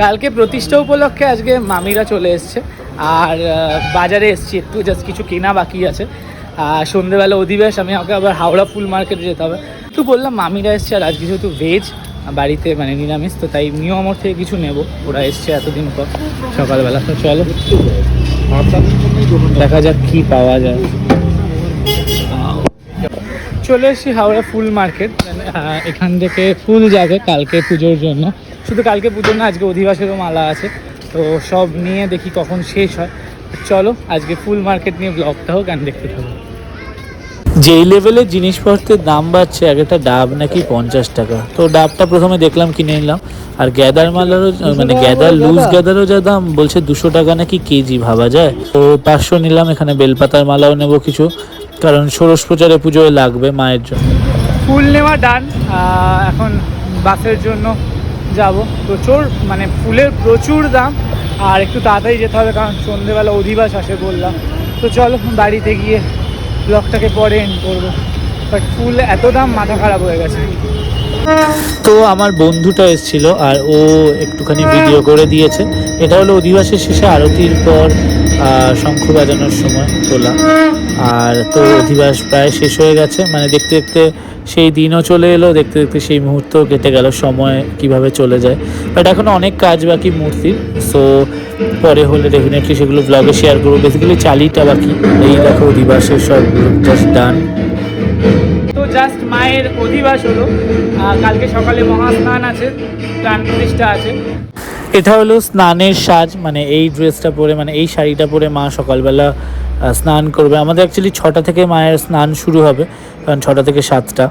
কালকে প্রতিষ্ঠা উপলক্ষে আজকে মামিরা চলে এসছে। আর বাজারে এসছি একটু জাস্ট কিছু কেনা বাকি আছে। আর সন্ধেবেলা অধিবেশ, আমি আমাকে আবার হাওড়া ফুল মার্কেটে যেতে হবে। তো বললাম, মামিরা এসছে, আর আজকে যেহেতু ভেজ বাড়িতে মানে নিরামিষ, তো তাই মিও আমার থেকে কিছু নেব। ওরা এসছে এতদিন পর, সকালবেলা। তো চলো, দেখা যাক কি পাওয়া যায়। চলে এসেছি হাওড়া ফুল মার্কেট। এখান থেকে ফুল যাবে কালকে পুজোর জন্য। শুধু কালকে পুজো না আজকে অধিবাসেরও মালা আছে। তো সব নিয়ে দেখি কখন শেষ হয়। চলো আজকে ফুল মার্কেট নিয়ে ব্লগটা হোক আমি দেখতে থাকব যেই লেভেলের জিনিসপত্রের দাম বাড়ছে এক একটা ডাব নাকি পঞ্চাশ টাকা। তো ডাবটা প্রথমে দেখলাম কিনে নিলাম। আর গ্যাদার মালারও মানে গ্যাদার লুজ গ্যাদারও যা দাম বলছে দুশো টাকা নাকি কেজি ভাবা যায়। তো পাঁচশো নিলাম এখানে বেলপাতার মালাও নেব কিছু। কারণ ষোড়শ প্রচারে পুজোয় লাগবে মায়ের জন্য। ফুল নেওয়া ডান এখন বাসের জন্য যাব। প্রচুর মানে ফুলের প্রচুর দাম। আর একটু তাড়াতাড়ি যেতে হবে, কারণ সন্ধেবেলা অধিবাস আসে বললাম। তো চলো, বাড়িতে গিয়ে ব্লগটাকে পরে এন্ড করব। বাট ফুল এত দাম, মাথা খারাপ হয়ে গেছে। তো আমার বন্ধুটা এসেছিল, আর ও একটুখানি ভিডিও করে দিয়েছে। এটা হলো অধিবাসের শেষে আরতির পর শঙ্খ বাজানোর সময় তোলা। আর তো অধিবাস প্রায় শেষ হয়ে গেছে। মানে দেখতে দেখতে সেই দিনও চলে এলো দেখতে দেখতে সেই মুহূর্তও কেটে গেল সময় কীভাবে চলে যায়। বাট এখনও অনেক কাজ বাকি মূর্তির সো পরে হলে ডেফিনেটলি সেগুলো ব্লগে শেয়ার করব। বেসিক্যালি চালিটা বাকি এই দেখো অধিবাসের সব জাস্ট ডান তো জাস্ট মায়ের অধিবাস হলো কালকে সকালে মহাস্নান আছে প্রাণ প্রতিষ্ঠা আছে। এটা হলো স্নানের সাজ মানে এই ড্রেসটা পরে মানে এই শাড়িটা পরে মা সকালবেলা স্নান করবে। আমাদের অ্যাকচুয়ালি ছটা থেকে মায়ের স্নান শুরু হবে। কারণ ছটা থেকে সাতটা।